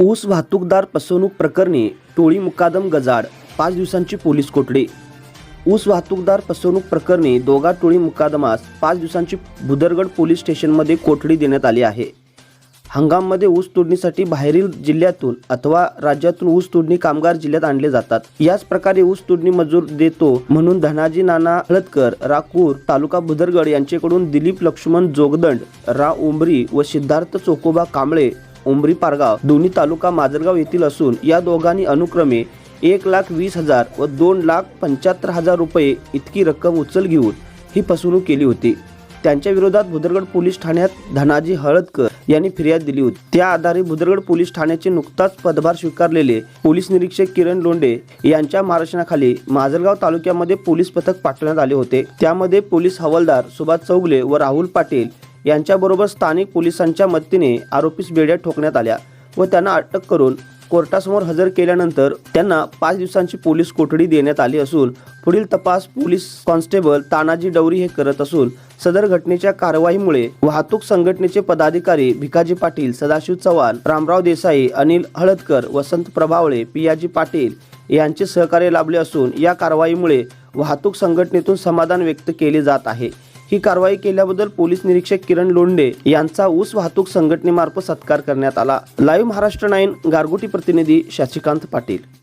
ऊस वाहतूकदार फसवणूक प्रकरणी टोळी मुकादम गजाड पाच दिवसांची पोलीस कोठडी. ऊस वाहतूकदार फसवणूक प्रकरणी दोघा टोळी मुकादमास पाच दिवसांची भुदरगड पोलीस स्टेशनमध्ये कोठडी देण्यात आली आहे. हंगाममध्ये ऊस तोडणीसाठी बाहेरील जिल्ह्यातून अथवा राज्यातून ऊस तोडणी कामगार जिल्ह्यात आणले जातात. याच प्रकारे ऊस तोडणी मजूर देतो म्हणून धनाजी नाना हळदकर राकूर तालुका भुदरगड यांच्याकडून दिलीप लक्ष्मण जोगदंड रा उंबरी व सिद्धार्थ चोकोबा कांबळे उंबरी पारगाव दोन्ही तालुका माजलगाव येथील असून या दोघांनी अनुक्रमे एक लाख वीस हजार व दोन लाख पंच्याहत्तर हजार रुपये इतकी रक्कम उचल घेऊन ही फसवणूक केली होती. त्यांच्या विरोधात भुदरगड पोलीस ठाण्यात धनाजी हळदकर यांनी फिर्याद दिली होती. त्या आधारे भुदरगड पोलीस ठाण्याचे नुकताच पदभार स्वीकारलेले पोलीस निरीक्षक किरण लोंडे यांच्या मार्गदर्शनाखाली माजलगाव तालुक्यामध्ये पोलीस पथक पाठवण्यात आले होते. त्यामध्ये पोलीस हवालदार सुभाष चौगले व राहुल पाटील यांच्याबरोबर स्थानिक पोलिसांच्या मदतीने आरोपीस बेड्या ठोकण्यात आल्या व त्यांना अटक करून कोर्टासमोर हजर केल्यानंतर त्यांना पाच दिवसांची पोलीस कोठडी देण्यात आली असून पुढील तपास पोलीस कॉन्स्टेबल तानाजी डवरी हे करत असून सदर घटनेच्या कारवाईमुळे वाहतूक संघटनेचे पदाधिकारी भिकाजी पाटील सदाशिव चव्हाण रामराव देसाई अनिल हळदकर वसंत प्रभावळे पियाजी पाटील यांचे सहकार्य लाभले असून या कारवाईमुळे वाहतूक संघटनेतून समाधान व्यक्त केले जात आहे. ही कारवाई केल्याबद्दल पोलीस निरीक्षक किरण लोंडे यांचा ऊस वाहतूक संघटनेमार्फत सत्कार करण्यात आला. लाईव्ह महाराष्ट्र नाईन गारगोटी प्रतिनिधी शशिकांत पाटील.